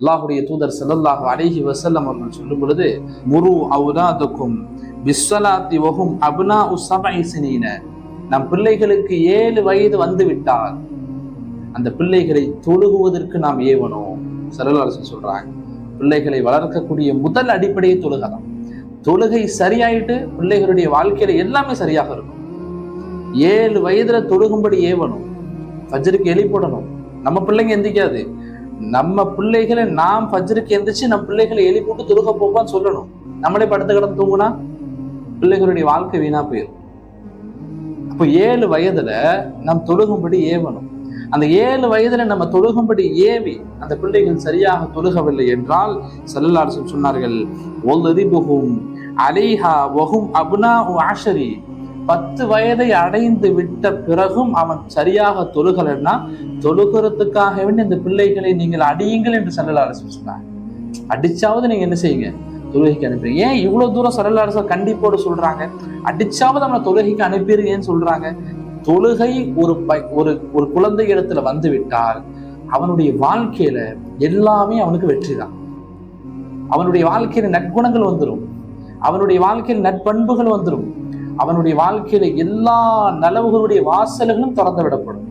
அல்லாஹுடைய தூதர் ஸல்லல்லாஹு அழகி வசல்லம் அவர்கள் சொல்லும் பொழுது முரு அவுதாதுக்கும் விஸ்வலாத்தி ஒகும் அபுனா உஸ்ஸபஇ நம் பிள்ளைகளுக்கு ஏழு வயது வந்து விட்டால் அந்த பிள்ளைகளை தொழுகுவதற்கு நாம் ஏவணும். செல்லலாசன் சொல்றாங்க. பிள்ளைகளை வளர்க்கக்கூடிய முதல் அடிப்படையை தொழுகதான். தொழுகை சரியாயிட்டு பிள்ளைகளுடைய வாழ்க்கையில எல்லாமே சரியாக இருக்கும். ஏழு வயதுல தொழுகும்படி ஏவணும். ஃபஜருக்கு எழுப்பிடணும் நம்ம பிள்ளைங்க எந்திக்காது. நம்ம பிள்ளைகளை நாம் ஃபஜ்ருக்கு எந்திரிச்சு நம்ம பிள்ளைகளை எலி போட்டு துருக போப்பான்னு சொல்லணும். நம்மளே படுத்து கிடந்து தூங்குனா பிள்ளைகளுடைய வாழ்க்கை வீணா போயிடும் அப்போ ஏழு வயதுல நாம் தொழுகும்படி ஏவணும். அந்த ஏழு வயதுல நம்ம தொழுகும்படி ஏவி அந்த பிள்ளைகள் சரியாக தொழுகவில்லை என்றால் செல்லலாரசன் சொன்னார்கள் ஒல்லிபுகும் அலைஹா வகும் அபுனா ஆஷரி பத்து வயதை அடைந்து விட்ட பிறகும் அவன் சரியாக தொழுகலைன்னா தொழுகிறதுக்காக வேண்டி இந்த பிள்ளைகளை நீங்கள் அடியுங்கள் என்று சரல அரசு சொன்னாங்க. அடிச்சாவது நீங்க என்ன செய்யுங்க? தொழுகைக்கு அனுப்புறீங்க. ஏன் இவ்வளவு தூரம் செல்லலாரசர் கண்டிப்போடு சொல்றாங்க? அடிச்சாவது நம்ம தொழுகைக்கு அனுப்பிடுங்கன்னு சொல்றாங்க. தொழுகை ஒரு பை ஒரு ஒரு குழந்தை இடத்துல வந்து விட்டால் அவனுடைய வாழ்க்கையில எல்லாமே அவனுக்கு வெற்றி தான். அவனுடைய வாழ்க்கையில நற்குணங்கள் வந்துடும் அவனுடைய வாழ்க்கையில் நற்பண்புகள் வந்துடும் அவனுடைய வாழ்க்கையில எல்லா நலவுகளுடைய வாசல்களும் திறந்து விடப்படும்